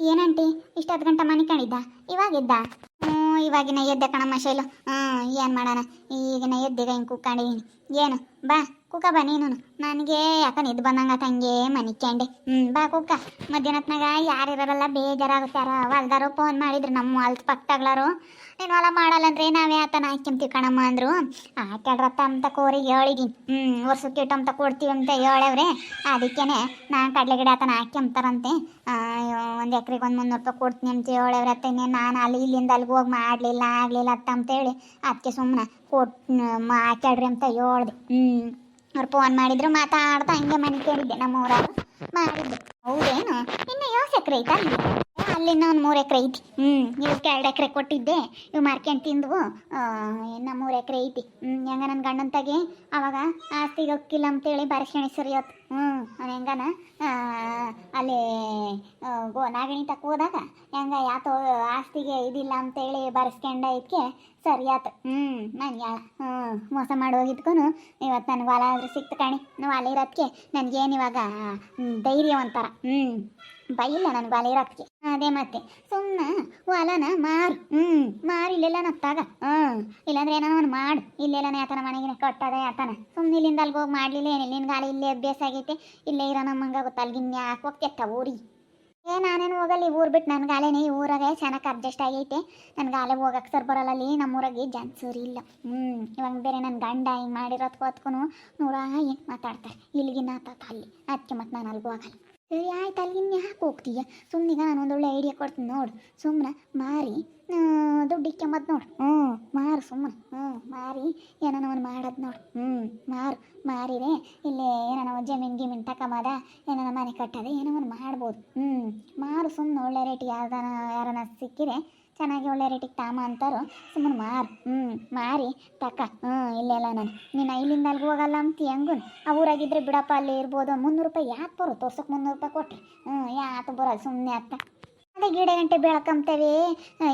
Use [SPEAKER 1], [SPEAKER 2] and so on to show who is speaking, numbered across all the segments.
[SPEAKER 1] ಏನಂಟಿ ಇಷ್ಟೊತ್ತು ಗಂಟೆ ಮನೆ ಕಂಡಿದ್ದ ಇವಾಗಿದ್ದ ಹ್ಞೂ ಇವಾಗಿನ ಎದ್ದೆ ಕಣಮ್ಮ ಶೈಲು. ಹ್ಞೂ ಏನು ಮಾಡೋಣ? ಈಗಿನ ಎದ್ದಿಗ ಹಿಂಗೆ ಕುಕ್ಕೊಂಡಿದ್ದೀನಿ ಏನು? ಬಾ ಕುಕ್ಕ ಬಾ ನೀನು ನನಗೆ ಯಾಕ ನಿದ್ದು ಬಂದಂಗ ತಂಗೆ, ಮನಿ ಕಂಡೆ ಹ್ಞೂ ಬಾ ಕುಕ್ಕ ಮಧ್ಯಾಹ್ನತ್ನಾಗ ಯಾರು ಇರೋರಲ್ಲ ಬೇಜಾರಾಗುತ್ತಾರ ಹೊಲ್ದಾರು ಫೋನ್ ಮಾಡಿದ್ರು ನಮ್ಮ ಹೊಲ್ದ ಪಕ್ಕಾಗ್ಲಾರು ನೀನು ಹೊಲ ಮಾಡಲ್ಲಂದ್ರೆ ನಾವೇ ಆತನ ಹಾಕ್ಯಂತೀವಿ ಕಣಮ್ಮ ಅಂದರು. ಹಾಕ್ಯಾಡ್ರತ್ತ ಅಂತ ಕೋರಿ ಹೇಳಿದೀನಿ. ಹ್ಞೂ ವರ್ಷಕ್ಕೆ ಇಟ್ಟು ಅಂತ ಕೊಡ್ತೀವಿ ಅಂತ ಹೇಳವ್ರೆ ಅದಕ್ಕೇನೆ ನಾನು ಕಡಲೆ ಗಿಡ ಆತನ ಹಾಕ್ಯಂತಾರಂತೆ ಒಂದು ಎಕ್ರಿಗೆ ಒಂದು ಮುನ್ನೂರು ರೂಪಾಯಿ ಕೊಡ್ತೀನಿ ಅಂತ ಹೇಳವ್ರೆ ಅತ್ತೆ. ನಾನು ಅಲ್ಲಿ ಇಲ್ಲಿಂದ ಅಲ್ಲಿಗೆ ಹೋಗಿ ಮಾಡಲಿಲ್ಲ, ಆಗಲಿಲ್ಲ ಅತ್ತ ಅಂತೇಳಿ. ಅದಕ್ಕೆ ಸುಮ್ಮನೆ ಕೊಟ್ಟು ಮಾತಾಡ್ರಿ ಅಂತ ಹೇಳ್ದೆ. ಹ್ಞೂ ಅವ್ರು ಫೋನ್ ಮಾಡಿದ್ರು ಮಾತಾಡ್ತಾ ಹಂಗೆ ಮನೆ ಕೇಳಿದ್ದೆ ನಮ್ಮ ಊರಾಗ ಮಾಡಿದ್ದೆ ಹೌದೇನು? ಇನ್ನು ಯಾವ ಐತಾ ಅಲ್ಲಿನ ಒಂದು ಮೂರು ಎಕರೆ ಐತಿ. ಹ್ಞೂ ಇವಕ್ಕೆ ಎರಡು ಎಕರೆ ಕೊಟ್ಟಿದ್ದೆ. ಇವು ಮಾರ್ಕೆಂಡ್ ತಿಂದು ಇನ್ನು ಮೂರು ಎಕರೆ ಐತಿ. ಹ್ಞೂ ಹೆಂಗ ನನ್ನ ಗಂಡನ ಅವಾಗ ಆಸ್ತಿಗೆ ಹೋಗಿಲ್ಲ ಅಂತೇಳಿ ಬರ್ಸ್ಕೊಂಡು ಸರಿ ಆಯ್ತು ಹ್ಞೂ ಅವ್ನು ಹೆಂಗನ? ಅಲ್ಲಿ ಗೋ, ನಾಗಣಿ ತಕ್ಕ ಹೋದಾಗ ಹೆಂಗ ಯಾತೋ ಆಸ್ತಿಗೆ ಇದಿಲ್ಲ ಅಂತೇಳಿ ಬಾರಿಸ್ಕೊಂಡ ಇದಕ್ಕೆ ಸರಿ ಆತು. ಹ್ಞೂ ನಾನು ಯಾ ಹ್ಞೂ ಮೋಸ ಮಾಡಿ ಇವತ್ತು ನನಗೆ ಹೊಲ ಆದ್ರೆ ಸಿಕ್ತು ಕಾಣಿ. ನಾವು ಅಲ್ಲಿರೋದಕ್ಕೆ ನನಗೇನು ಇವಾಗ ಧೈರ್ಯ ಒಂಥರ ಹ್ಞೂ ಬೈಲ್ಲ ನನಗೆ ಹೊಲ ಇರೋದಕ್ಕೆ ಅದೇ ಮತ್ತೆ. ಸುಮ್ಮನೆ ಹೊಲನ ಮಾರು. ಹ್ಞೂ ಮಾರು ಇಲ್ಲೆಲ್ಲ ನತ್ತಾಗ ಹ್ಞೂ ಇಲ್ಲಾಂದ್ರೆ ಏನೋ ಒಂದು ಮಾಡು. ಇಲ್ಲೆಲ್ಲ ಯಾತನ ಮನೆಗಿನ ಕಟ್ಟದ ಯಾತನ ಸುಮ್ಮನೆ ಇಲ್ಲಿಂದ ಅಲ್ಲಿಗೆ ಹೋಗಿ ಮಾಡಲಿಲ್ಲ ಏನಿಲ್ಲ. ನಿನ್ಗೆ ಗಾಳಿ ಇಲ್ಲೇ ಅಭ್ಯಾಸ ಆಗೈತೆ. ಇಲ್ಲೇ ಇರೋ ನಮ್ಮಂಗ ಗೊತ್ತ? ಅಲ್ಲಿಗಿನ್ ಯಾಕೆ ಹೋಗ್ತಿತ್ತ ಊರಿ. ಏ, ನಾನೇನು ಹೋಗಲ್ಲ ಈ ಊರು ಬಿಟ್ಟು ನನ್ನ ಗಾಲೆನೇ ಈ ಊರಾಗೆ ಚೆನ್ನಾಗಿ ಅಡ್ಜಸ್ಟ್ ಆಗೈತೆ. ನನ್ನ ಗಾಲೆ ಹೋಗಕ್ಕೆ ಸರ್ ಬರಲ್ಲ. ಅಲ್ಲಿ ನಮ್ಮೂರಾಗೆ ಜನ ಇಲ್ಲ. ಹ್ಞೂ ಇವಾಗ ಬೇರೆ ನನ್ನ ಗಂಡ ಹಿಂಗೆ ಮಾಡಿರೋದ್ಕು ಹೊತ್ಕು ನೂರ ಏನು ಮಾತಾಡ್ತಾರೆ ಇಲ್ಲಿಗಿನ ತಾತ ಅಲ್ಲಿ. ಅದಕ್ಕೆ ಮತ್ತೆ ನಾನು ಅಲ್ಗೂ ಹೋಗಲ್ಲ ಸರಿ ಆಯ್ತು ಇನ್ನು ಯಾಕೆ ಹೋಗ್ತೀಯ? ಸುಮ್ಮನೆ ನಾನು ಒಂದೊಳ್ಳೆ ಐಡಿಯಾ ಕೊಡ್ತೀನಿ ನೋಡು. ಸುಮ್ಮನೆ ಮಾರಿ ದುಡ್ಡು ಇಕ್ಕೊಂಬದ್ ನೋಡು. ಹ್ಞೂ ಮಾರು ಸುಮ್ಮನೆ ಹ್ಞೂ ಮಾರಿ ಏನೋ ಒಂದು ಮಾಡೋದು ನೋಡು. ಹ್ಞೂ ಮಾರು, ಮಾರಿದೆ. ಇಲ್ಲಿ ಏನೋ ಜಮೀನು ಗಿಮೀನು ತಕೊಂಬದ ಏನೋ ಮನೆ ಕಟ್ಟದೆ ಏನೋ ಒಂದು ಮಾಡ್ಬೋದು. ಹ್ಞೂ ಮಾರು ಸುಮ್ಮನೆ ಒಳ್ಳೆ ರೇಟಿಗೆ ಯಾವ್ದಾನ ಯಾರನ ಸಿಕ್ಕಿರೆ ಚೆನ್ನಾಗಿ ಒಳ್ಳೆ ರೇಟಿಗೆ ತಾಮ ಅಂತಾರೋ, ಸುಮ್ಮನೆ ಮಾರು ಹ್ಞೂ ಮಾರಿ ತಕ್ಕ ಹ್ಞೂ ಇಲ್ಲೆಲ್ಲ ನಾನು. ನೀನು ಇಲ್ಲಿಂದ ಅಲ್ಲಿಗೆ ಹೋಗಲ್ಲ ಅಂತ ಹೆಂಗು ಆ ಊರಾಗಿದ್ರೆ ಬಿಡಪ್ಪ, ಅಲ್ಲಿ ಇರ್ಬೋದು. ಮುನ್ನೂರು ರೂಪಾಯಿ ಯಾಕೆ ಬರೋ? ತೋರ್ಸಕ್ಕೆ ಮುನ್ನೂರು ರೂಪಾಯಿ ಕೊಟ್ರಿ. ಹ್ಞೂ ಯಾಕೆ ಬರೋದು? ಸುಮ್ಮನೆ ಅತ್ತ ಅದೇ ಗಿಡ ಗಂಟೆ ಬೆಳ್ಕೊಂತೇವೆ.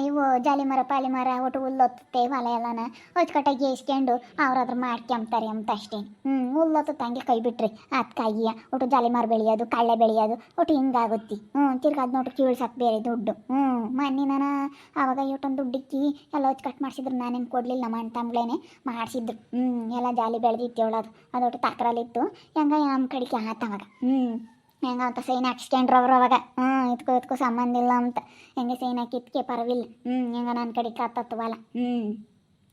[SPEAKER 1] ಇವು ಜಾಲಿ ಮರ, ಪಾಲಿ ಮರ, ಒಟ್ಟು ಹುಲ್ಲೊತ್ತುತ್ತೆ ಹೊಲ ಎಲ್ಲನ. ಹೊಚ್ಕಟ್ಟಾಗಿ ಇಸ್ಕೊಂಡು ಅವ್ರಾದ್ರೂ ಮಾಡ್ಕೊಂತಾರೆ ಅಂತ ಅಷ್ಟೇ. ಹ್ಞೂ ಹುಲ್ಲೊತ್ತು ಹಂಗೆ ಕೈ ಬಿಟ್ರಿ. ಅದು ಕಾಯಿಯ, ಒಟ್ಟು ಜಾಲಿ ಮರ ಬೆಳೆಯೋದು, ಕಳ್ಳೆ ಬೆಳೆಯೋದು, ಒಟ್ಟು ಹಿಂಗಾಗುತ್ತೆ. ಹ್ಞೂ ತಿರ್ಗಿ ಅದು ನೋಡ್ರಿ ಕೀಳ್ಸಕ್ಕೆ ಬೇರೆ ದುಡ್ಡು. ಹ್ಞೂ ಮೊನ್ನೆ ನಾನು ಆವಾಗ ಇಟ್ಟೊಂದು ದುಡ್ಡಿಕ್ಕಿ ಎಲ್ಲ ಹೊಚ್ಚ ಕಟ್ ಮಾಡಿಸಿದ್ರು, ನಾನೇನು ಕೊಡಲಿಲ್ಲ ನಮ್ಮ ಅಣ್ಣ ಮಾಡಿಸಿದ್ರು. ಹ್ಞೂ ಎಲ್ಲ ಜಾಲಿ ಬೆಳೆದಿತ್ತು ಹೇಳೋದು ಅದೊಟ್ಟು ತಕ್ರಲ್ಲಿತ್ತು. ಹೆಂಗ ನಮ್ಮ ಕಡೆಗೆ ಆತವಾಗ ಹ್ಞೂ ಹೆಂಗ ಅಂತ ಸೈನ್ ಹಾಕ್ಸ್ಕೊಂಡ್ರು ಅವರು ಅವಾಗ. ಹ್ಞೂ ಇದಕ್ಕೂ ಇದಕ್ಕೂ ಸಂಬಂಧ ಇಲ್ಲ ಅಂತ. ಹೆಂಗೆ ಸೈನ್ ಹಾಕಿದ್ಕೆ ಪರವಿಲ್ಲ ಹ್ಞೂ ಹೆಂಗೆ ನನ್ನ ಕಡೆ ಕಾತತ್ವಲ್ಲ ಹ್ಞೂ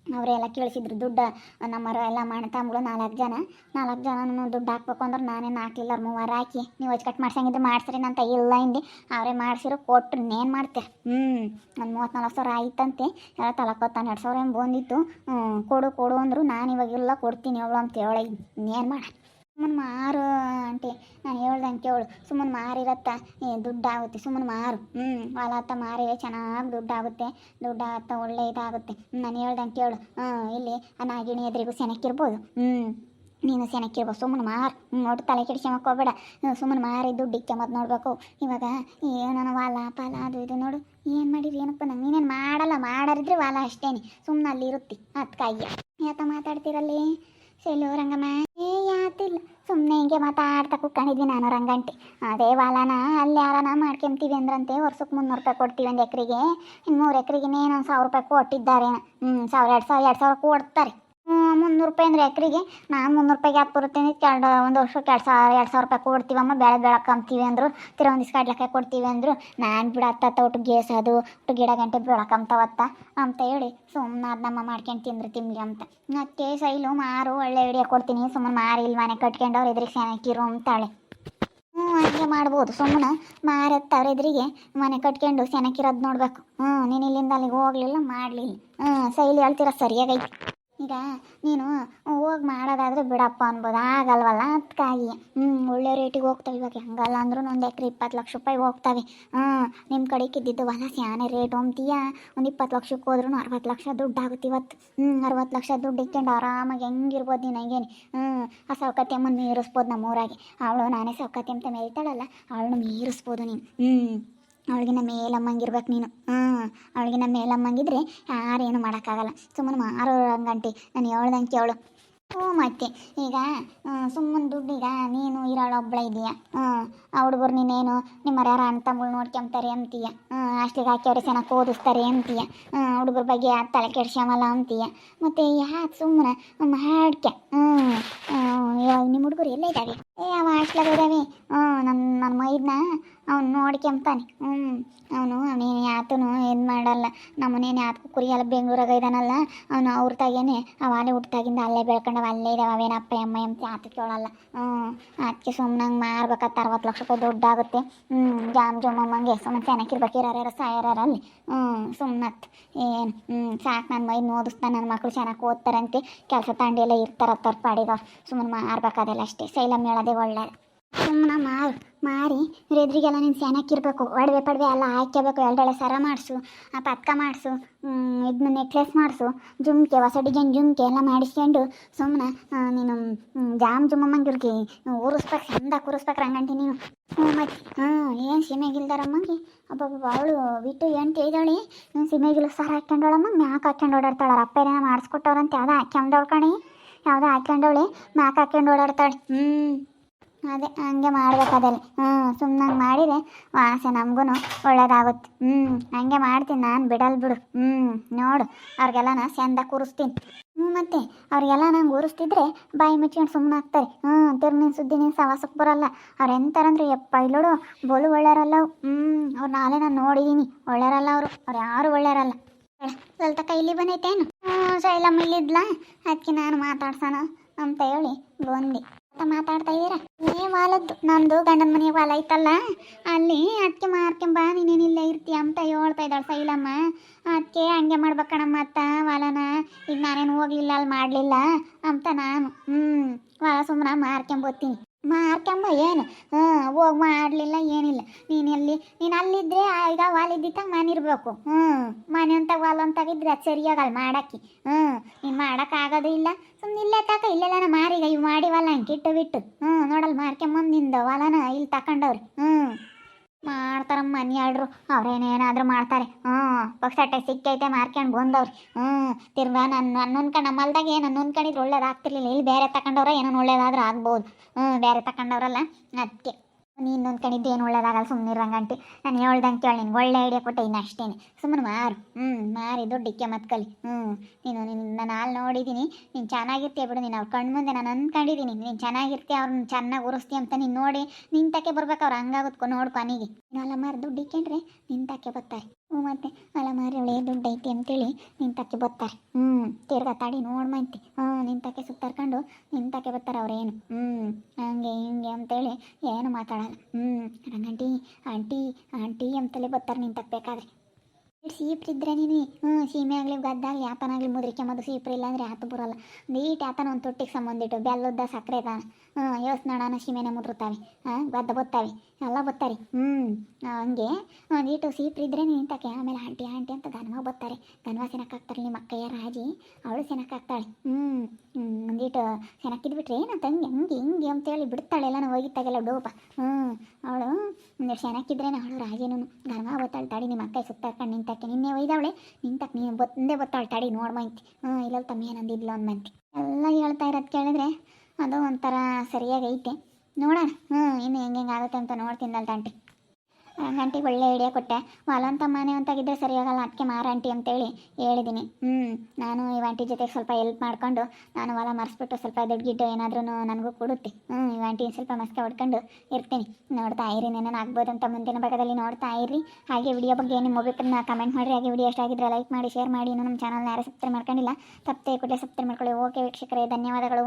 [SPEAKER 1] ಅವರೆಲ್ಲ ಕೇಳಿಸಿದ್ರು ದುಡ್ಡು. ನಮ್ಮರ ಎಲ್ಲ ಮಾಡಿ ತಮ್ಮಗಳು ನಾಲ್ಕು ಜನ. ನಾಲ್ಕು ಜನ ದುಡ್ಡು ಹಾಕ್ಬೇಕು ಅಂದ್ರೆ ನಾನೇನು ಹಾಕ್ಲಿಲ್ಲ ಮೂವರು ಹಾಕಿ. ನೀವು ಕಟ್ ಮಾಡ್ಸಂಗಿದ್ರೆ ಮಾಡ್ಸ್ರಿ ಅಂತ ಇಲ್ಲ ಹಿಂದೆ. ಅವರೇ ಮಾಡಿಸಿರೋ, ಕೊಟ್ರು ಇನ್ನೇನು ಮಾಡ್ತೆ? ಹ್ಞೂ ಒಂದು ಮೂವತ್ತ್ನಾಲ್ಕು ಸಾವಿರ ಆಯ್ತಂತೆ. ಎಲ್ಲ ತಲಕೊತ್ತ ಹನ್ನೆರಡು ಸಾವಿರ ಏನು ಬಂದಿತ್ತು. ಕೊಡು ಕೊಡು ಅಂದರು ನಾನು ಇವಾಗೆಲ್ಲ ಕೊಡ್ತೀನಿ ಅವಳು ಅಂತ ಹೇಳಿ. ಇನ್ನೇನು ಮಾಡ? ಸುಮ್ಮನೆ ಮಾರು ಆಂಟಿ. ನಾನು ಹೇಳ್ದಂಗೆ ಕೇಳು ಸುಮ್ಮನೆ ಮಾರಿರತ್ತ. ದುಡ್ಡು ಆಗುತ್ತೆ ಸುಮ್ಮನೆ ಮಾರು. ಹ್ಞೂ ಹೊಲ ಹತ್ತ ಮಾರಿವೆ ಚೆನ್ನಾಗಿ ದುಡ್ಡು ಆಗುತ್ತೆ ದುಡ್ಡು ಒಳ್ಳೆ ಇದಾಗುತ್ತೆ. ನಾನು ಹೇಳ್ದಂಗೆ ಕೇಳು ಹ್ಞೂ ಇಲ್ಲಿ ನಾಗಿಣಿ ಎದುರಿಗೂ ಸೆನಕ್ಕಿರ್ಬೋದು ಹ್ಞೂ ನೀನು ಸೆನಕ್ಕಿರ್ಬೋದು ಸುಮ್ಮನೆ ಮಾರು. ಒಟ್ಟು ತಲೆ ಕೆಡಿಸ್ಕೊಂಬಕ್ ಹೋಗ್ಬೇಡ. ಸುಮ್ಮನೆ ಮಾರಿ ದುಡ್ಡು ಇಕ್ಕೊಂಬತ್ತು ನೋಡಬೇಕು. ಇವಾಗ ಏನೋ ವಾಲ, ಪಾಲ, ಅದು ಇದು ನೋಡು. ಏನು ಮಾಡಿರಿ ಏನಪ್ಪ ನಂಗೆ? ನೀನೇನು ಮಾಡಲ್ಲ. ಮಾಡಾರಿದ್ರೆ ವಾಲ ಅಷ್ಟೇನೆ. ಸುಮ್ಮನೆ ಅಲ್ಲಿ ಇರುತ್ತೆ ಅದಕ್ಕಾಗಿ ಯಾತ ಮಾತಾಡ್ತಿರಲ್ಲಿ? ಸೆಲು ರಂಗಮ್ಮ. ಯಾತಿಲ್ಲ ಸುಮ್ಮನೆ ಹಿಂಗೆ ಮಾತಾಡ್ತಾ ಕುತ್ಕೊಂಡಿದ್ವಿ ನಾನು ರಂಗಂಟಿ. ಅದೇ ವಾಲನ, ಅಲ್ಲಿ ಯಾರನ ಮಾಡ್ಕೊಂತೀವಿ ಅಂದ್ರಂತೆ, ವರ್ಷಕ್ಕೆ ಮುನ್ನೂರು ರೂಪಾಯಿ ಕೊಡ್ತೀವಿ ಒಂದು ಎಕರೆಗೆ. ಇನ್ನು ಮೂರು ಎಕರೆಗೆ ಇನ್ನೇನು ಒಂದು ಸಾವಿರ ರೂಪಾಯಿ ಕೊಟ್ಟಿದ್ದಾರೆ. ಹ್ಞೂ ಸಾವಿರ, ಎರಡು ಸಾವಿರ ಎರಡು ಸಾವಿರ ಕೊಡ್ತಾರೆ. ಮುನ್ನೂರು ರೂಪಾಯಿ ಅಂದ್ರೆ ಎಕರೆಗೆ, ನಾನು ಮುನ್ನೂರು ರೂಪಾಯಿಗೆ ಯಾಕೆ ಬರುತ್ತೆ ಎರಡು ಒಂದು ವರ್ಷಕ್ಕೆ ಎರಡು ಸಾವಿರ ಎರಡು ಸಾವಿರ ರೂಪಾಯಿ ಕೊಡ್ತೀವಮ್ಮ ಬೆಳೆ ಬೆಳಕಂತೀವಿ ಅಂದರು. ತಿರ ಒಂದಿಷ್ಟು ಕಡ್ಲೆಕಾಯಿ ಕೊಡ್ತೀವಿ ಅಂದರು. ನಾನು ಬಿಡ ಅತ್ತ ಒಟ್ಟು ಗೇಸದು ಒಟ್ಟು ಗಿಡ ಗಂಟೆ ಬೆಳಕಂತವತ್ತ ಅಂತ ಹೇಳಿ ಸುಮ್ಮನೆ ಅದನ್ನಮ್ಮ ಮಾಡ್ಕೊಂಡು ತಿಂದ್ರು ತಿನ್ಲಿ ಅಂತ. ಮತ್ತೆ ಸೈಲು ಮಾರು, ಒಳ್ಳೆ ವಿಡಿಯೋ ಕೊಡ್ತೀನಿ. ಸುಮ್ಮನೆ ಮಾರಿ ಇಲ್ಲಿ ಮನೆ ಕಟ್ಕೊಂಡವ್ರು ಎದುರಿಗೆ ಸೆನಕಿರು ಅಂತಾಳೆ. ಹ್ಞೂ ಹಂಗೆ ಮಾಡ್ಬೋದು. ಸುಮ್ಮನೆ ಮಾರತ್ತ ಅವ್ರ ಎದುರಿಗೆ ಮನೆ ಕಟ್ಕೊಂಡು ಸೆನಕಿರೋದು ನೋಡ್ಬೇಕು. ಹ್ಞೂ ನೀನು ಇಲ್ಲಿಂದ ಅಲ್ಲಿಗೆ ಹೋಗ್ಲಿಲ್ಲ, ಮಾಡಲಿಲ್ಲ. ಹ್ಞೂ ಸೈಲಿ ಹೇಳ್ತೀರ? ಸರಿಯಾಗೈತಿ ಈಗ ನೀನು ಹೋಗಿ ಮಾಡೋದಾದ್ರೆ ಬಿಡಪ್ಪ ಅನ್ಬೋದು. ಆಗಲ್ವಲ್ಲ ಅದಕ್ಕಾಗಿ ಹ್ಞೂ ಒಳ್ಳೆ ರೇಟಿಗೆ ಹೋಗ್ತಾವೆ ಇವಾಗ. ಹೆಂಗಲ್ಲ ಅಂದ್ರೂ ಒಂದು ಎಕರೆ ಇಪ್ಪತ್ತು ಲಕ್ಷ ರೂಪಾಯಿ ಹೋಗ್ತಾವೆ. ಹಾಂ ನಿಮ್ಮ ಕಡೆ ಇದ್ದಿದ್ದು ಹೊಲ ಸ್ಯಾನೆ ರೇಟ್ ಅಂತೀಯ ಒಂದು ಇಪ್ಪತ್ತು ಲಕ್ಷಕ್ಕೆ ಹೋದ್ರೂ ಅರವತ್ತು ಲಕ್ಷ ದುಡ್ಡು ಆಗುತ್ತೆ ಇವತ್ತು. ಹ್ಞೂ ಅರವತ್ತು ಲಕ್ಷ ದುಡ್ಡು ಇಕ್ಕೊಂಡು ಆರಾಮಾಗಿ ಹೆಂಗಿರ್ಬೋದು ನೀನು ಹಂಗೇನೆ. ಹ್ಞೂ ಆ ಸೌಕತ್ಯಮ್ಮನ ಮೀರಿಸ್ಬೋದು ನಮ್ಮ ಊರಾಗೆ ಅವಳು ನಾನೇ ಸೌಕತಿ ಅಂತ ಮೇಯ್ತಾಳಲ್ಲ ಅವಳನ್ನ ಮೀರಿಸ್ಬೋದು ನೀನು. ಹ್ಞೂ ಅವಳಿಗಿನ ಮೇಲಮ್ಮಂಗಿರ್ಬೇಕು ನೀನು. ಹ್ಞೂ ಅವಳಿಗಿನ ಮೇಲಮ್ಮಂಗಿದ್ರೆ ಯಾರೇನು ಮಾಡೋಕ್ಕಾಗಲ್ಲ. ಸುಮ್ಮನೆ ಮಾರೋ ಹಂಗಂಟಿ ನಾನು ಹೇಳ್ದಂಗೆ ಕೇಳು. ಹ್ಞೂ ಮತ್ತೆ ಈಗ ಸುಮ್ಮನೆ ದುಡ್ಡೀಗ ನೀನು ಇರೋಳು ಒಬ್ಬಳ ಇದೆಯಾ ಹ್ಞೂ ಆ ಹುಡುಗರು ನೀನೇನು ನಿಮ್ಮ ಯಾರು ಅಣ್ಣ ತಮ್ಮಗಳು ನೋಡ್ಕೊಂತಾರೆ ಅಂತೀಯ. ಹ್ಞೂ ಹಾಕಿ ಹಾಕ್ಯವ್ರೆ ಚೆನ್ನಾಗಿ ಓದಿಸ್ತಾರೆ ಅಂತೀಯ. ಹುಡುಗರ ಬಗ್ಗೆ ತಲೆ ಕೆಡ್ಸ್ಯಾಮಲ್ಲ ಅಂತೀಯ. ಮತ್ತು ಯಾಕೆ ಸುಮ್ಮನೆ ಹಾಡ್ಕೆ. ಹ್ಞೂ ನಿಮ್ಮ ಹುಡುಗರು ಎಲ್ಲ ಇದ್ದಾವೆ ಏ ಹಾಸ್ಟ್ಲಾಗ ಇದ್ದಾವೆ. ಹ್ಞೂ ನನ್ನ ನನ್ನ ಮೈದನ್ನ ಅವ್ನು ನೋಡ್ಕೊಂತಾನೆ. ಹ್ಞೂ, ಅವನು ಅವನೇನು ಯಾತನು ಏನು ಮಾಡಲ್ಲ. ನಮ್ಮನೇನು ಯಾತಕ್ಕೂ ಕುರಿಯಲ್ಲ ಬೆಂಗಳೂರಾಗ ಇದ್ದಾನಲ್ಲ ಅವನು ಅವ್ರ ತಾಗೇನೆ ಅವ ಅಲ್ಲೇ ಹುಟ್ಟಾಗಿಂದ ಅಲ್ಲೇ ಬೆಳ್ಕೊಂಡವ, ಅಲ್ಲೇ ಇದಾವ ಅಪ್ಪ ಅಮ್ಮ ಅಂತ ಯಾತ ಕೇಳಲ್ಲ. ಹ್ಞೂ ಅದಕ್ಕೆ ಸುಮ್ಮನೆ ಹಂಗೆ ಅರವತ್ತು ಲಕ್ಷ ರೂಪಾಯಿ ದುಡ್ಡಾಗುತ್ತೆ. ಹ್ಞೂ, ಜಾಮ್ ಜೊಮ್ಮಮ್ಮಂಗೆ ಸುಮ್ಮನೆ ಚೆನ್ನಾಗಿರ್ಬೇಕು ಯಾರ್ಯಾರ ಸಾಯರಾರ ಅಲ್ಲಿ. ಹ್ಞೂ ಸುಮ್ಮನತ್ ಏನು, ಹ್ಞೂ, ಸಾಕು ನನ್ನ ಮೈ ಓದಿಸ್ತಾನೆ ನನ್ನ ಮಕ್ಕಳು ಚೆನ್ನಾಗಿ ಓದ್ತಾರಂತೆ. ಕೆಲಸ ತಂಡಿ ಎಲ್ಲ ಇರ್ತಾರತ್ತಾರ ಪಾಡಿಗ ಸುಮ್ಮನೆ ಮಾರ್ಬೇಕಾದೆಲ್ಲ ಅಷ್ಟೇ. ಶೈಲಮ್ ಹೇಳೋದೇ ಒಳ್ಳೆಯದು ಸುಮ್ಮನೆ ಮಾರು ಮಾರಿ ಎದುರಿಗೆಲ್ಲ ನೀನು ಸೆನಕ್ಕಿರ್ಬೇಕು ಒಡವೆ ಪಡವೆ ಎಲ್ಲ ಹಾಕ್ಯಬೇಕು ಎರಡೆಳೆ ಸರ ಮಾಡಿಸು, ಆ ಪತ್ಕ ಮಾಡಿಸು ಇದನ್ನ ನೆಕ್ಲೆಸ್ ಮಾಡಿಸು, ಜುಮ್ಕೆ, ಹೊಸ ಡಿಜೈನ್ ಜುಮ್ಕೆ ಎಲ್ಲ ಮಾಡಿಸ್ಕೊಂಡು ಸುಮ್ಮನೆ ನೀನು ಜಾಮ್ ಜುಮ್ಮಮ್ಮಂಗಿರ್ಗಿ ಉರಿಸ್ಬೇಕು ಚಂದ ಕೂರಿಸ್ಬೇಕು ರಂಗಂಟಿ ನೀನು. ಹ್ಞೂ ಮತ್ತೆ, ಹಾಂ, ಏನು ಸೀಮೆಗಿಲ್ದಾರಮ್ಮಂಗೆ? ಅಬ್ಬಬ್ಬ ಅವಳು ಬಿಟ್ಟು ಎಂಟು ಇದ್ದಾಳೆ ಸೀಮೆಗಿಲ್ ಸರ ಹಾಕ್ಕೊಂಡೋಳಮ್ಮ ಮ್ಯಾಕ್ ಹಾಕ್ಕೊಂಡು ಓಡಾಡ್ತಾಳೆ ಅಪ್ಪ ಏನೇನೋ ಮಾಡಿಸ್ಕೊಟ್ಟವ್ರಂತ, ಯಾವುದೋ ಹಾಕ್ಕೊಂಡವಳು ಕಣಿ, ಯಾವುದೋ ಹಾಕ್ಕೊಂಡವಳೆ ಮ್ಯಾಕ್ ಹಾಕ್ಕೊಂಡು ಓಡಾಡ್ತಾಳೆ ಹ್ಞೂ ಅದೇ, ಹಂಗೆ ಮಾಡ್ಬೇಕಾದಲ್ಲಿ ಹ್ಞೂ ಸುಮ್ಮನೆ ಹಂಗೆ ಮಾಡಿದರೆ ವಾಸೆ ನಮಗೂ ಒಳ್ಳೇದಾಗುತ್ತೆ. ಹ್ಞೂ ಹಂಗೆ ಮಾಡ್ತೀನಿ ನಾನು, ಬಿಡಲ್ ಬಿಡು. ಹ್ಞೂ ನೋಡು ಅವ್ರಿಗೆಲ್ಲ ನಾನು ಚಂದ ಕೂರಿಸ್ತೀನಿ. ಹ್ಞೂ ಮತ್ತೆ ಅವ್ರಿಗೆಲ್ಲ ನಂಗೆ ಉರಿಸ್ತಿದ್ರೆ ಬಾಯಿ ಮುಚ್ಕೊಂಡು ಸುಮ್ಮನೆ ಆಗ್ತಾರೆ. ಹ್ಞೂ ತಿರ್ನಿನ ಸುದ್ದಿ ನೀನು ಸವಾಸಕ್ಕೆ ಬರೋಲ್ಲ. ಅವ್ರು ಎಂತಾರಂದ್ರೆ, ಯಪ್ಪ, ಇಲ್ಲೋಡು ಬೋಲು ಒಳ್ಳೆಯರಲ್ಲ ಹ್ಞೂ ಅವ್ರು ನಾಳೆ ನಾನು ನೋಡಿದ್ದೀನಿ ಒಳ್ಳೆಯರಲ್ಲ ಅವರು. ಅವ್ರು ಯಾರು ಒಳ್ಳೆಯರಲ್ಲ. ಸ್ವಲ್ಪ ಕೈಲಿ ಬಂದೈತೇನು? ಹ್ಞೂ ಶೈಲಮ್ಮ ಇಲ್ಲಿದ್ಲಾ? ಅದಕ್ಕೆ ನಾನು ಮಾತಾಡ್ಸೋಣ ಅಂತ ಹೇಳಿ ಬಂದು. ಮಾತಾಡ್ತಾ ಇದ್ದೀರಾ? ಏ, ವಾಲದ್ದು. ನಂದು ಗಂಡನ ಮನೆ ಹೊಲ ಐತಲ್ಲ ಅಲ್ಲಿ ಅದಕ್ಕೆ ಮಾರ್ಕೆಂಬ ನೀನೇನಿಲ್ಲ ಇರ್ತೀಯ ಅಂತ ಹೇಳ್ತಾ ಇದ್ದಾಳೆ ಸೈಲಮ್ಮ ಅದಕ್ಕೆ ಹಂಗೆ ಮಾಡ್ಬೇಕಣ್ಣಮ್ಮ ಅತ್ತ ಹೊಲನ ಈಗ ನಾನೇನು ಹೋಗ್ಲಿಲ್ಲ ಅಲ್ಲಿ ಮಾಡಲಿಲ್ಲ ಅಂತ ನಾನು. ಹ್ಞೂ ಹೊಲ ಸುಮ್ಮನೆ ಮಾರ್ಕೊಂಬತ್ತೀನಿ ಮಾರ್ಕೊಂಬ ಏನು? ಹ್ಞೂ ಹೋಗಿ ಮಾಡಲಿಲ್ಲ ಏನಿಲ್ಲ. ನೀನು ಎಲ್ಲಿ? ನೀನು ಅಲ್ಲಿದ್ರೆ ಈಗ ಮನೆ ಇರಬೇಕು. ಹ್ಞೂ ಮನೆ ಅಂತ ಹೊಲ ಅಂತಾಗಿದ್ರೆ ಅದು ಸರಿಯಾಗಲ್ಲ ಮಾಡಕ್ಕೆ. ಹ್ಞೂ ನೀನು ಮಾಡೋಕ್ಕಾಗೋದು ಇಲ್ಲ. ಸುಮ್ಮನೆ ಇಲ್ಲೇ ತಕ ಇಲ್ಲೆಲ್ಲ ಮಾರೀಗ ಇವು ಮಾಡಿವಲ್ಲ ಹಂಗೆ ಇಟ್ಟು ಬಿಟ್ಟು. ಹ್ಞೂ ನೋಡಲ್ಲ ಮಾರ್ಕೊಂಬಂದು ನಿಂದು ಹೊಲನ ಇಲ್ಲಿ ತಕೊಂಡವ್ರಿ. ಹ್ಞೂ ಮಾಡ್ತಾರಮ್ಮ ಆಡ್ರು ಅವ್ರೇನೇನಾದರೂ ಮಾಡ್ತಾರೆ. ಹ್ಞೂ ಅಟ್ಟೆ ಸಿಕ್ಕೈತೆ ಮಾರ್ಕೊಂಡು ಬಂದವ್ರಿ. ಹ್ಞೂ ತಿರ್ಗಾ ನನ್ನ ನನ್ನ ಅನ್ಕೊಂಡು ನಮ್ಮ ಹೊಲ್ದಾಗ ಏನು ನನ್ನ ಅನ್ಕೊಂಡಿದ್ರೆ ಒಳ್ಳೇದಾಗ್ತಿರ್ಲಿಲ್ಲ. ಇಲ್ಲಿ ಬೇರೆ ತಗೊಂಡವ್ರ ಏನೋ ಒಳ್ಳೇದಾದ್ರೂ ಆಗ್ಬೋದು. ಹ್ಞೂ ಬೇರೆ ತಗೊಂಡವ್ರಲ್ಲ ಅದಕ್ಕೆ ನೀನು ಕಣಿದ್ದು ಏನು ಒಳ್ಳೇದಾಗಲ್ಲ ಸುಮ್ಮನೆ ರಂಗಂಟಿ ನಾನು ಹೇಳ್ದಂಗೆ ಕೇಳಿ, ನಿನ್ಗೆ ಒಳ್ಳೆ ಐಡಿಯಾ ಕೊಟ್ಟೆ, ಇನ್ನು ಅಷ್ಟೇನೆ. ಸುಮ್ಮನೆ ಮಾರು. ಹ್ಞೂ ಮಾರಿ ದುಡ್ಡಿಕ್ಕೆ ಮತ್ಕಲಿ ಹ್ಞೂ ನೀನು ನಿನ್ನ ನಾನು ಹಾಲು ನೋಡಿದ್ದೀನಿ ನೀನು ಚೆನ್ನಾಗಿರ್ತೀಯ ಬಿಡು, ನೀನು ಅವ್ರ ಕಣ್ಮುಂದೆ ನಾನು ಅಂದ್ಕೊಂಡಿದ್ದೀನಿ ನೀನು ಚೆನ್ನಾಗಿರ್ತೀಯ ಅವ್ರನ್ನ ಚೆನ್ನಾಗಿ ಉರಿಸ್ತೀಯ ಅಂತ ನೀನು ನೋಡಿ ನಿಂತಕ್ಕೆ ಬರ್ಬೇಕು ಅವ್ರು ಹಂಗಾಗುತ್ಕೊ, ನೋಡ್ಕೊ ನೀಗೆ ನಾಲ್ಲ ಮಾರಿ, ದುಡ್ಡು ಇಕ್ಕೊಂಡ್ರೆ ನಿಂತಕ್ಕೆ ಬರ್ತಾರೆ. ಹ್ಞೂ ಮತ್ತೆ ಅಲ್ಲ ಮಾರಿ ಅವಳೆ ದುಡ್ಡು ಐತಿ ಅಂತೇಳಿ ನಿಂತಕ್ಕೆ ಬರ್ತಾರೆ. ಹ್ಞೂ, ತಿರ್ಗಾ ತಾಡಿ ನೋಡ್ಮಂತಿ ಹ್ಞೂ, ನಿಂತಕ್ಕೆ ಸುತ್ತರ್ಕೊಂಡು ನಿಂತಕ್ಕೆ ಬರ್ತಾರೆ ಅವ್ರೇನು. ಹ್ಞೂ, ಹಂಗೆ ಹಿಂಗೆ ಅಂತೇಳಿ ಏನು ಮಾತಾಡಲ್ಲ. ಹ್ಞೂ, ರಂಗಂಟಿ, ಆಂಟಿ ಆಂಟಿ ಅಂತಲೇ ಬತ್ತಾರೆ ನಿಂತಕ್ಕೆ ಬೇಕಾದ್ರೆ. ಸೀಪ್ರಿದ್ರೆ ನೀನು. ಹ್ಞೂ, ಸೀಮೆ ಆಗಲಿ ಗದ್ದಾಗಲಿ ಆತನಾಗಲಿ ಮುದ್ರಿಕೆ ಮದ್ದು ಸೀಪ್ರಿ ಇಲ್ಲಾಂದ್ರೆ ಆತು ಬರಲ್ಲ. ನೀಟ್ ಆತನ ಒಂದು ತೊಟ್ಟಿಗೆ ಸಂಬಂಧಿಟ್ಟು ಬೆಲ್ಲದ ಸಕ್ಕರೆ ತಾನ ಹ್ಞೂ ಯೋಸ್ ನೋಡೋಣ ಸೀಮೆನೆ ಮುದ್ರುತ್ತಾವೆ. ಹಾಂ, ಗದ್ದ ಬತ್ತಾವೆ. ಎಲ್ಲ ಬತ್ತಾರೆ. ಹ್ಞೂ ಹಂಗೆ. ಒಂದೀಟು ಸೀಪ್ರಿದ್ರೆ ನಿಂತಕ್ಕೆ ಆಮೇಲೆ ಆಂಟಿ ಆಂಟಿ ಅಂತ ಗನ್ವ ಬತ್ತಾರೆ. ಗನ್ವ ಸೆನಕ್ಕಾಗ್ತಾರೆ ನಿಮ್ಮ ಅಕ್ಕಯ್ಯ, ರಾಜಿ. ಅವಳು ಸೆನಕ್ಕಾಗ್ತಾಳೆ ಹ್ಞೂ ಒಂದೀಟು ಸೆನಕ್ಕಿದ್ಬಿಟ್ರೆ ಏನಂತ ತಂಗಿ ಹಂಗೆ, ಹಿಂಗೆ ಅಂತೇಳಿ ಬಿಡ್ತಾಳೆ. ಎಲ್ಲ ಹೋಗಿತ್ತಾಗೆಲ್ಲ ಡೋಪ. ಹ್ಞೂ ಅವಳು ಒಂದು ಸೆನಕ್ಕಿದ್ರೆ ಅವಳು ರಾಜಿನೂ ಗರ್ವ ಬತ್ತಾಳೆ ತಾಡಿ ನಿಮ್ಮ ಅಕ್ಕ ಸುತ್ತಾಕೊಂಡು ನಿಂತಕ್ಕೆ. ನಿನ್ನೆ ಒಯ್ದವಳೆ. ನಿಂತಕ್ಕೆ ನೀನು ಬಂದೇ ಬತ್ತಾಳೆ ತಾಡಿ ನೋಡ್ಮಂತಿ ಹ್ಞೂ ಇಲ್ಲ ತಮ್ಮ ಏನಂದಿದ್ಲು ಅಂದ್ಮಂತಿ ಎಲ್ಲ ಹೇಳ್ತಾ ಇರೋದು ಕೇಳಿದ್ರೆ ಅದು ಒಂಥರ ಸರಿಯಾಗೈತೆ ನೋಡೋಣ. ಹ್ಞೂ ಇನ್ನು ಹೆಂಗೆ ಹೆಂಗೆ ಆಗುತ್ತೆ ಅಂತ ನೋಡ್ತೀನಲ್ಲ ಆಂಟಿ ಗಂಟಿಗೆ ಒಳ್ಳೆ ಐಡಿಯಾ ಕೊಟ್ಟೆ. ವಾಲಂತ ಮನೆ ಅಂತಾಗಿದ್ದರೆ ಸರಿಯಾಗಲ್ಲ. ಅದಕ್ಕೆ ಮಾರಂಟಿ ಅಂತೇಳಿ ಹೇಳಿದ್ದೀನಿ ಹ್ಞೂ ನಾನು ಈ ಆಂಟಿ ಜೊತೆಗೆ ಸ್ವಲ್ಪ ಹೆಲ್ಪ್ ಮಾಡ್ಕೊಂಡು ನಾನು ಹೊಲ ಮರೆಸ್ಬಿಟ್ಟು ಸ್ವಲ್ಪ ದುಡ್ಡು ಏನಾದ್ರೂ ನನಗೂ ಕೊಡುತ್ತೆ. ಹ್ಞೂ ಈ ಆಂಟಿ ಸ್ವಲ್ಪ ಮಸ್ಕ ಹೊಡ್ಕೊಂಡು ಇರ್ತೀನಿ. ನೋಡ್ತಾ ಇರಿ ಏನೇನು ಆಗ್ಬೋದು ಅಂತ ಮುಂದಿನ ಭಾಗದಲ್ಲಿ ನೋಡ್ತಾ ಇರಿ. ಹಾಗೆ ವಿಡಿಯೋ ಬಗ್ಗೆ ನಿಮ್ಮ ಒಬ್ಬರನ್ನ ಕಮೆಂಟ್ ಮಾಡಿರಿ. ಹಾಗೆ ವಿಡಿಯೋ ಎಷ್ಟು ಆಗಿದ್ರೆ ಲೈಕ್ ಮಾಡಿ ಶೇರ್ ಮಾಡಿ. ಇನ್ನೂ ನಮ್ಮ ಚಾನಲ್ನ ಯಾರು ಸಬ್ಸ್ಕ್ರೈಬ್ ಮಾಡ್ಕೊಂಡಿಲ್ಲ, ತಪ್ಪದೆ ಕೂಡಲೇ ಸಬ್ಸ್ಕ್ರೈಬ್ ಮಾಡ್ಕೊಳ್ಳಿ. ಓಕೆ ವೀಕ್ಷಕರೇ, ಧನ್ಯವಾದಗಳು.